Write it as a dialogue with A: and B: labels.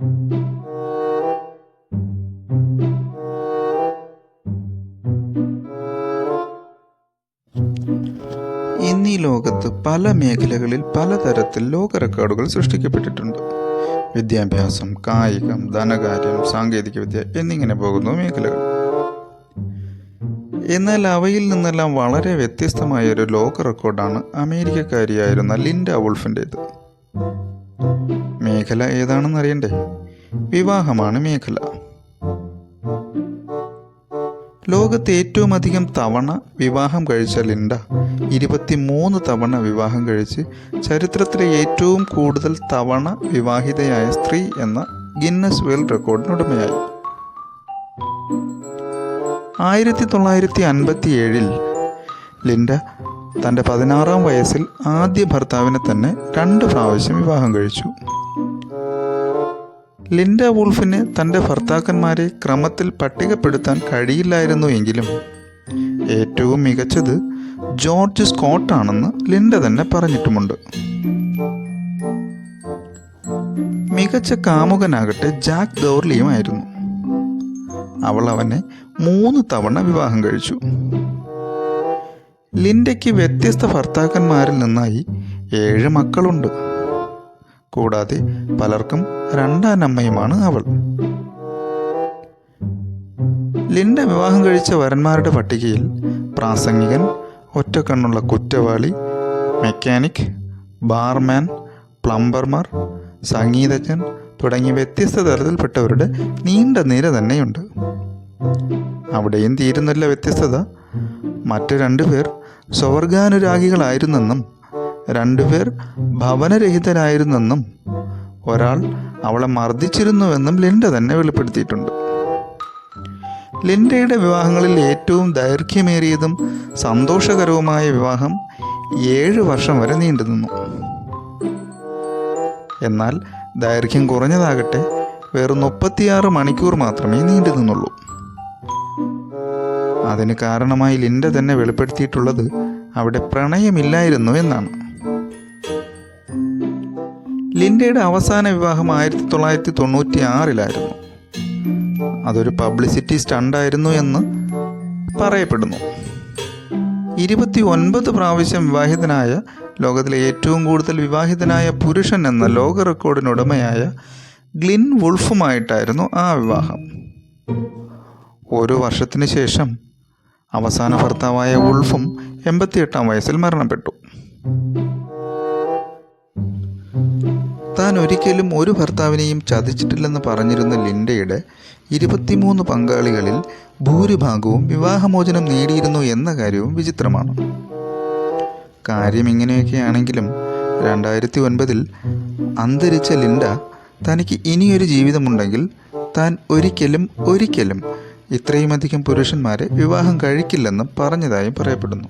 A: ഇന്ന് ലോകത്ത് പല മേഖലകളിൽ പലതരത്തിൽ ലോക റെക്കോർഡുകൾ സൃഷ്ടിക്കപ്പെട്ടിട്ടുണ്ട്. വിദ്യാഭ്യാസം കായികം ധനകാര്യം സാങ്കേതികവിദ്യ എന്നിങ്ങനെ പോകുന്നു മേഖലകൾ. എന്നാൽ അവയിൽ നിന്നെല്ലാം വളരെ വ്യത്യസ്തമായ ഒരു ലോക റെക്കോർഡാണ് അമേരിക്കക്കാരിയായിരുന്ന ലിൻഡ വുൾഫിന്റേത്. മേഖല ഏതാണെന്ന് അറിയണ്ടേ? വിവാഹമാണ് മേഖല. ലോകത്ത് ഏറ്റവും അധികം തവണ വിവാഹം കഴിച്ച ലിൻഡ ഇരുപത്തിമൂന്ന് തവണ വിവാഹം കഴിച്ച് ചരിത്രത്തിലെ ഏറ്റവും കൂടുതൽ തവണ വിവാഹിതയായ സ്ത്രീ എന്ന ഗിന്നസ് വേൾഡ് റെക്കോർഡിനുടമയായി ആയിരത്തി തൊള്ളായിരത്തി അൻപത്തി ഏഴിൽ ലിൻഡ തന്റെ പതിനാറാം വയസ്സിൽ ആദ്യ ഭർത്താവിനെ തന്നെ രണ്ട് പ്രാവശ്യം വിവാഹം കഴിച്ചു. ലിൻഡ വൂൾഫിന് തന്റെ ഭർത്താക്കന്മാരെ ക്രമത്തിൽ പട്ടികപ്പെടുത്താൻ കഴിയില്ലായിരുന്നു എങ്കിലും. ഏറ്റവും മികച്ചത് ജോർജ് സ്കോട്ടാണെന്ന് ലിൻഡ തന്നെ പറഞ്ഞിട്ടുമുണ്ട്. മികച്ച കാമുകനാകട്ടെ ജാക്ക് ഗൗർലിയുമായിരുന്നു അവൾ അവനെ മൂന്ന് തവണ വിവാഹം കഴിച്ചു. ലിൻഡയ്ക്ക് വ്യത്യസ്ത ഭർത്താക്കന്മാരിൽ നിന്നായി ഏഴ് മക്കളുണ്ട്. കൂടാതെ പലർക്കും രണ്ടാം രണ്ടാനമ്മയുമാണ് അവൾ. ലിൻഡ വിവാഹം കഴിച്ച വരന്മാരുടെ പട്ടികയിൽ പ്രാസംഗികൻ ഒറ്റക്കണ്ണുള്ള കുറ്റവാളി മെക്കാനിക് ബാർമാൻ പ്ലംബർമാർ സംഗീതജ്ഞൻ തുടങ്ങിയ വ്യത്യസ്ത തരത്തിൽപ്പെട്ടവരുടെ നീണ്ട നിര തന്നെയുണ്ട്. അവിടെയും തീരുന്നില്ല വ്യത്യസ്തത മറ്റു രണ്ടുപേർ സ്വർഗാനുരാഗികളായിരുന്നെന്നും രണ്ടുപേർ ഭവനരഹിതരായിരുന്നെന്നും ഒരാൾ അവളെ മർദ്ദിച്ചിരുന്നുവെന്നും ലിൻഡ തന്നെ വെളിപ്പെടുത്തിയിട്ടുണ്ട്. ലിൻഡയുടെ വിവാഹങ്ങളിൽ ഏറ്റവും ദൈർഘ്യമേറിയതും സന്തോഷകരവുമായ വിവാഹം ഏഴ് വർഷം വരെ നീണ്ടുനിന്നു എന്നാൽ ദൈർഘ്യം കുറഞ്ഞതാകട്ടെ വെറും മുപ്പത്തിയാറ് മണിക്കൂർ മാത്രമേ നീണ്ടു നിന്നുള്ളൂ. അതിന് കാരണമായി ലിൻഡ തന്നെ വെളിപ്പെടുത്തിയിട്ടുള്ളത് അവിടെ പ്രണയമില്ലായിരുന്നു എന്നാണ്. ലിൻഡയുടെ അവസാന വിവാഹം ആയിരത്തി തൊള്ളായിരത്തി തൊണ്ണൂറ്റി ആറിലായിരുന്നു അതൊരു പബ്ലിസിറ്റി സ്റ്റണ്ടായിരുന്നു എന്ന് പറയപ്പെടുന്നു. ഇരുപത്തി ഒൻപത് പ്രാവശ്യം വിവാഹിതനായ ലോകത്തിലെ ഏറ്റവും കൂടുതൽ വിവാഹിതനായ പുരുഷൻ എന്ന ലോക റെക്കോർഡിനുടമയായ ഗ്ലിൻ വുൾഫുമായിട്ടായിരുന്നു ആ വിവാഹം. ഒരു വർഷത്തിന് ശേഷം അവസാന ഭർത്താവായ വുൾഫും എൺപത്തിയെട്ടാം വയസ്സിൽ മരണപ്പെട്ടു. താൻ ഒരിക്കലും ഒരു ഭർത്താവിനെയും ചതിച്ചിട്ടില്ലെന്ന് പറഞ്ഞിരുന്ന ലിൻഡയുടെ ഇരുപത്തിമൂന്ന് പങ്കാളികളിൽ ഭൂരിഭാഗവും വിവാഹമോചനം നേടിയിരുന്നു എന്ന കാര്യവും വിചിത്രമാണ്. കാര്യം ഇങ്ങനെയൊക്കെയാണെങ്കിലും രണ്ടായിരത്തി ഒൻപതിൽ അന്തരിച്ച ലിൻഡ തനിക്ക് ഇനിയൊരു ജീവിതമുണ്ടെങ്കിൽ താൻ ഒരിക്കലും ഒരിക്കലും ഇത്രയുമധികം പുരുഷന്മാരെ വിവാഹം കഴിക്കില്ലെന്ന് പറഞ്ഞതായും പറയപ്പെടുന്നു.